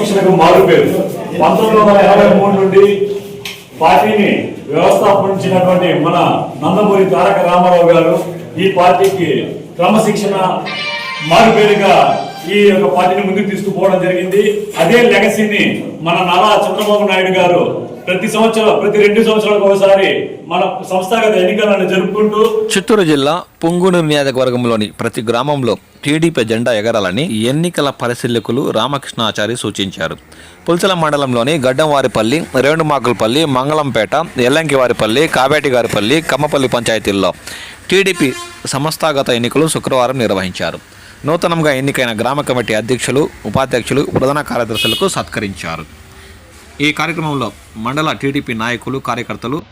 క్రమశిక్షణకు మారుపేరు. పంతొమ్మిది వందల యాభై మూడు నుండి పార్టీని వ్యవస్థాపించినటువంటి మన నందమూరి తారక రామారావు గారు ఈ పార్టీకి క్రమశిక్షణ మారుపేరుగా ఈ యొక్క పార్టీని ముందుకు తీసుకుపోవడం జరిగింది. అదే లెగసీని మన నారా చంద్రబాబు నాయుడు గారు ప్రతి సంవత్సరం ప్రతి రెండు సంవత్సరాలకు ఒకసారి మన సంస్థాగత ఎన్నికలను జరుపుకుంటూ చిత్తూరు జిల్లా పొంగూరు నియోజకవర్గంలోని ప్రతి గ్రామంలో టీడీపీ జెండా ఎగరాలని ఎన్నికల పరిశీలకులు రామకృష్ణాచారి సూచించారు. పుల్చల మండలంలోని గడ్డంవారిపల్లి రేణుమాకులపల్లి మంగళంపేట ఎల్లంకివారిపల్లి కావేటిగారిపల్లి కమ్మపల్లి పంచాయతీల్లో టీడీపీ సంస్థాగత ఎన్నికలు శుక్రవారం నిర్వహించారు. నూతనంగా ఎన్నికైన గ్రామ కమిటీ అధ్యక్షులు ఉపాధ్యక్షులు ప్రధాన కార్యదర్శులకు సత్కరించారు. ఈ కార్యక్రమంలో మండల టీడీపీ నాయకులు కార్యకర్తలు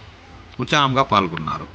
ఉత్సాహంగా పాల్గొన్నారు.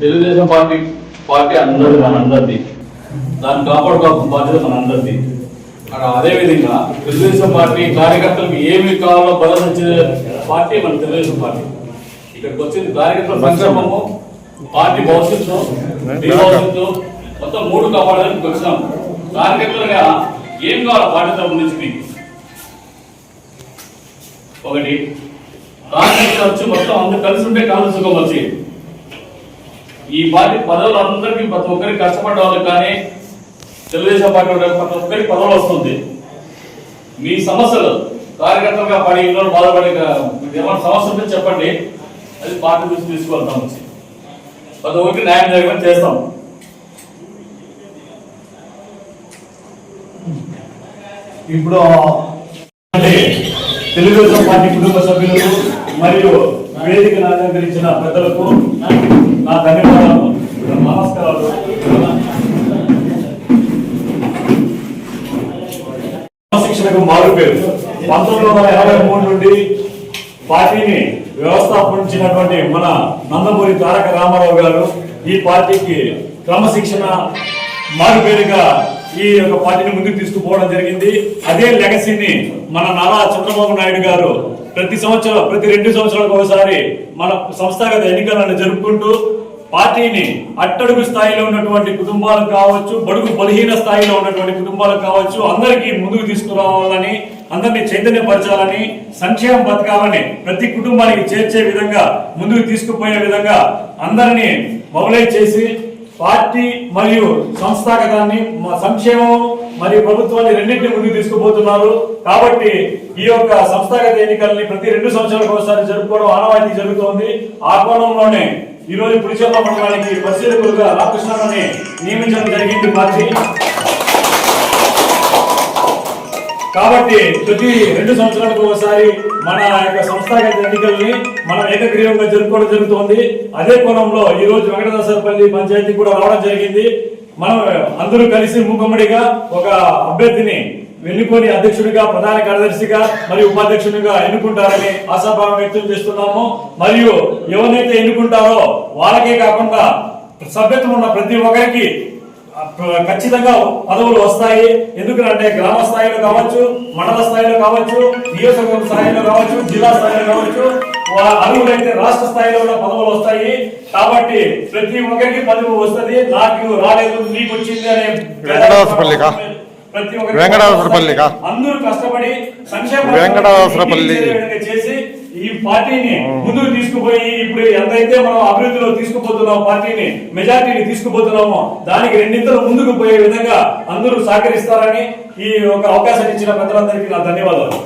తెలుగుదేశం పార్టీ పార్టీ అందరిది మన అందరిది దాన్ని కాపాడుకోవాల్సిన బాధ్యత మన అందరిది అక్కడ అదేవిధంగా తెలుగుదేశం పార్టీ కార్యకర్తలకు ఏమి కావాలో బలసించే పార్టీ మన తెలుగుదేశం పార్టీ. ఇక్కడికి వచ్చింది కార్యకర్తల సంక్షేమము పార్టీ భవిష్యత్తు మీ భవిష్యత్తు మొత్తం మూడు కాపాడడానికి వచ్చినాం కార్యకర్తలుగా ఏం కావాలి పార్టీ తరపు నుంచి మీకు ఒకటి కార్యకర్తలు వచ్చి మొత్తం అందరూ కలిసి ఉంటే కాలు సుఖం వచ్చి ఈ పార్టీ పదవులు అందరికీ ప్రతి ఒక్కరికి కష్టపడ్డ వాళ్ళకి కానీ తెలుగుదేశం పార్టీ ప్రతి ఒక్కరికి పదవులు వస్తుంది. మీ సమస్యలు కార్యకర్తలుగా పడి ఇంట్లో బాధపడే మీకు ఏమైనా సమస్య ఉంటే చెప్పండి. అది పార్టీ నుంచి తీసుకువెళ్తాం వచ్చి. ప్రతి ఒక్కరికి న్యాయం జరగడం చేస్తాం. ఇప్పుడు తెలుగుదేశం పార్టీ కుటుంబ సభ్యులు మరియు వేదికను అలంకరించిన పెద్దలకు నా ధన్యవాదాలు. నమస్కారాలు. క్రమశిక్షణకు మారుపేరు పంతొమ్మిది వందల యాభై మూడు నుండి పార్టీని వ్యవస్థాపించినటువంటి మన నందమూరి తారక రామారావు గారు ఈ పార్టీకి క్రమశిక్షణ మారుపేరుగా ఈ యొక్క పార్టీని ముందుకు తీసుకుపోవడం జరిగింది. అదే లెగసీని మన నారా చంద్రబాబు నాయుడు గారు ప్రతి సంవత్సరం ప్రతి రెండు సంవత్సరాలకు ఒకసారి మన సంస్థాగత ఎన్నికలను జరుపుకుంటూ పార్టీని అట్టడుగు స్థాయిలో ఉన్నటువంటి కుటుంబాలకు కావచ్చు బడుగు బలహీన స్థాయిలో ఉన్నటువంటి కుటుంబాలకు కావచ్చు అందరికీ ముందుకు తీసుకురావాలని అందరినీ చైతన్యపరచాలని సంక్షేమ పథకాలని ప్రతి కుటుంబానికి చేర్చే విధంగా ముందుకు తీసుకుపోయే విధంగా అందరినీ మొబలైజ్ చేసి పార్టీ మరియు సంస్థాగతాన్ని సంక్షేమం మరి ప్రభుత్వాన్ని రెండింటిని ముందుకు తీసుకుపోతున్నారు. కాబట్టి ఈ యొక్క సంస్థాగత ఎన్నికల్ని ప్రతి రెండు సంవత్సరాలకు ఒకసారి జరుపుకోవడం ఆనవాయితీ జరుగుతోంది. ఆ కోణంలోనే ఈ రోజు పులిచెర్ల మండలానికి పరిశీలకులుగా రామకృష్ణని నియమించడం జరిగింది పార్టీ కాబట్టి ప్రతి రెండు సంవత్సరాలకు ఒకసారి మన యొక్క సంస్థాగత ఎన్నికల్ని మనం ఏకగ్రీవంగా జరుపుకోవడం జరుగుతోంది. అదే కోణంలో ఈ రోజు వెంకటదాసరపల్లి పంచాయతీ కూడా రావడం జరిగింది. మనం అందరూ కలిసి మూకమ్మడిగా ఒక అభ్యర్థిని వెన్నుకొని అధ్యక్షుడిగా ప్రధాన కార్యదర్శిగా మరియు ఉపాధ్యక్షుడిగా ఎన్నుకుంటారని ఆశాభావం వ్యక్తం చేస్తున్నాము. మరియు ఎవరినైతే ఎన్నుకుంటారో వాళ్ళకే కాకుండా సభ్యత్వం ఉన్న ప్రతి ఒక్కరికి ఖచ్చితంగా పదవులు వస్తాయి ఎందుకంటే గ్రామ స్థాయిలో కావచ్చు మండల స్థాయిలో కావచ్చు నియోజకవర్గ స్థాయిలో కావచ్చు జిల్లా స్థాయిలో కావచ్చు అర్హులైతే రాష్ట్ర స్థాయిలో కూడా పదవులు వస్తాయి కాబట్టి ప్రతి ఒక్కరికి పదవి వస్తది నాకు రాలేదు నీకు వచ్చింది అనే? ప్రతి వెంకటదాసపల్లికా? అందరూ కష్టపడి సంక్షేమ. చేసి ఈ పార్టీని ముందుకు తీసుకుపోయి ఇప్పుడు ఎంతైతే మనం అభివృద్ధిలో తీసుకుపోతున్నాం పార్టీని మెజార్టీని తీసుకుపోతున్నామో దానికి రెండింతలు ముందుకు పోయే విధంగా అందరూ సహకరిస్తారని ఈ ఒక అవకాశం ఇచ్చిన పెద్దలందరికీ నా ధన్యవాదాలు.